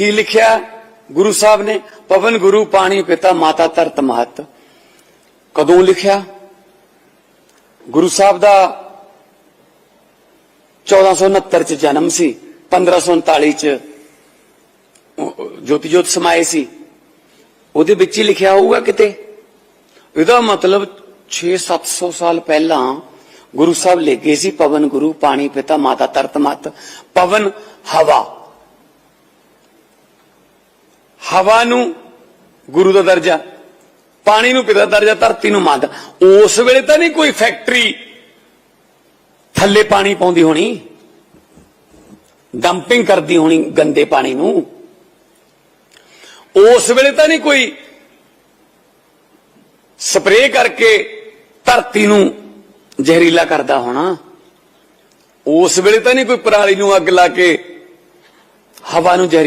ਕੀ ਲਿਖਿਆ? ਗੁਰੂ ਸਾਹਿਬ ਨੇ, ਪਵਨ ਗੁਰੂ ਪਾਣੀ ਪਿਤਾ ਮਾਤਾ ਧਰਤ ਮਹਤ। ਕਦੋਂ ਲਿਖਿਆ? ਗੁਰੂ ਸਾਹਿਬ ਦਾ 1469 ਚ ਜਨਮ ਸੀ 1539 ਚ ਉਹ ਜੋਤੀ ਜੋਤ ਸਮਾਏ ਸੀ। ਉਹਦੇ ਵਿੱਚ ਹੀ ਲਿਖਿਆ ਹੋਊਗਾ ਕਿਤੇ? ਇਹਦਾ ਮਤਲਬ 6-700 ਸਾਲ ਪਹਿਲਾਂ ਗੁਰੂ ਸਾਹਿਬ ਲੈ ਗਏ ਸੀ ਪਵਨ ਗੁਰੂ ਪਾਣੀ ਪਿਤਾ ਮਾਤਾ ਤਰਤ ਮਤ ਪਵਨ ਹਵਾ। ਹਵਾ ਨੂੰ, ਗੁਰੂ ਦਾ ਦਰਜਾ, ਪਾਣੀ ਨੂੰ ਪਿਤਾ ਦਰਜਾ, ਧਰਤੀ ਨੂੰ ਮਾਂ ਦਾ। ਉਸ ਵੇਲੇ ਤਾਂ ਨਹੀਂ ਕੋਈ ਫੈਕਟਰੀ ਥੱਲੇ ਪਾਣੀ ਪਾਉਂਦੀ ਹੋਣੀ, ਡੰਪਿੰਗ ਕਰਦੀ ਹੋਣੀ ਗੰਦੇ ਪਾਣੀ ਨੂੰ। ਉਸ ਵੇਲੇ ਤਾਂ ਨਹੀਂ ਕੋਈ ਸਪਰੇਅ ਕਰਕੇ ਧਰਤੀ ਨੂੰ ਜ਼ਹਿਰੀਲਾ ਕਰਦਾ ਹੋਣਾ। ਉਸ ਵੇਲੇ ਤਾਂ ਨਹੀਂ ਕੋਈ ਪਰਾਲੀ ਨੂੰ ਅੱਗ ਲਾ ਕੇ ਹਵਾ ਨੂੰ ਜ਼ਹਿਰੀ